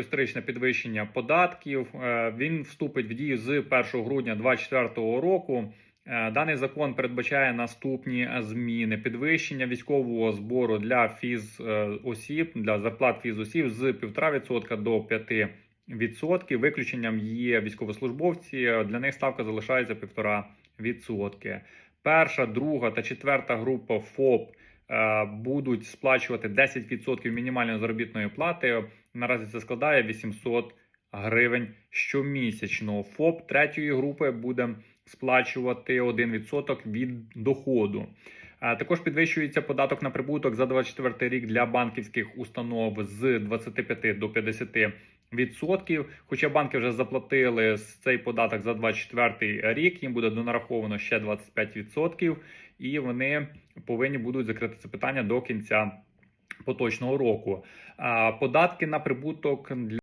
історичне підвищення податків. Е, Він вступить в дію з 1 грудня 2024 року. Е, Даний закон передбачає наступні зміни: підвищення військового збору для фіз е, осіб для зарплат фіз осіб з 1,5% до 5%. Виключенням є військовослужбовці. Для них ставка залишається 1,5%. Перша, друга та четверта група ФОП будуть сплачувати 10% мінімальної заробітної плати. Наразі це складає 800 гривень щомісячно. ФОП третьої групи буде сплачувати 1% від доходу. Е, Також підвищується податок на прибуток за 24 рік для банківських установ з 25 до 50 відсотків. Хоча банки вже заплатили цей податок за 24 рік, їм буде донараховано ще 25%, і вони повинні будуть закрити це питання до кінця поточного року. Податки на прибуток для